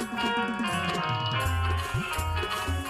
Thank you.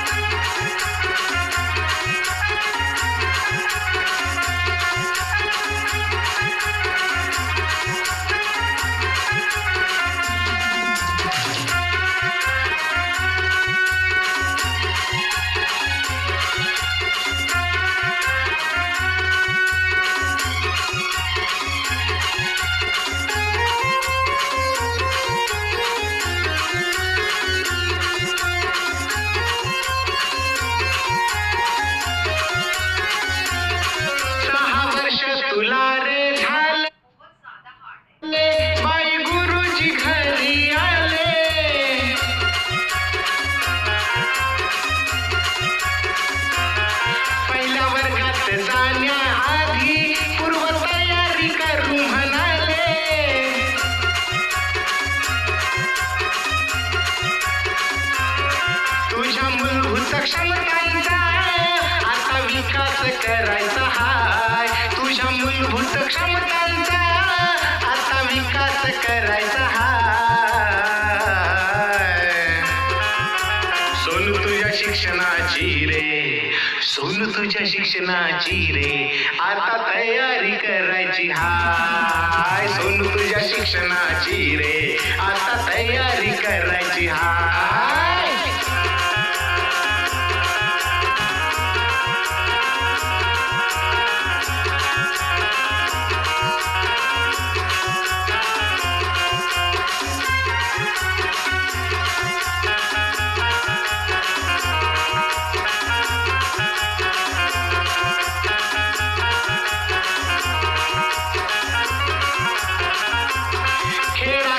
मूलभूत क्षमतांचा आता विकास करायचा हाय तुझ्या मूलभूत क्षमतांचा आता विकास करायचा हाय सोनू तुझ्या शिक्षणाची रे सोनू तुझ्या शिक्षणाची रे आता तयारी करायची हाय. सोनू तुझ्या शिक्षणाची रे आता तयारी करायची हाय.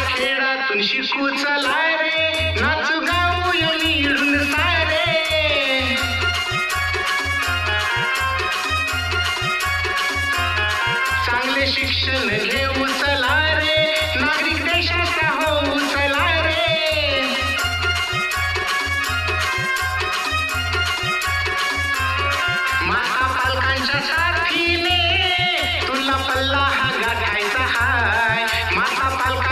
खेळातून शिकू चला रे नाचू गाऊ मिळून सारे चांगले शिक्षण घेऊ चला रे नागरिक देशाचा होऊ चला रे माता पालकांच्या साथीने तुला पल्ला हा गाठायचा हाय. माता पालका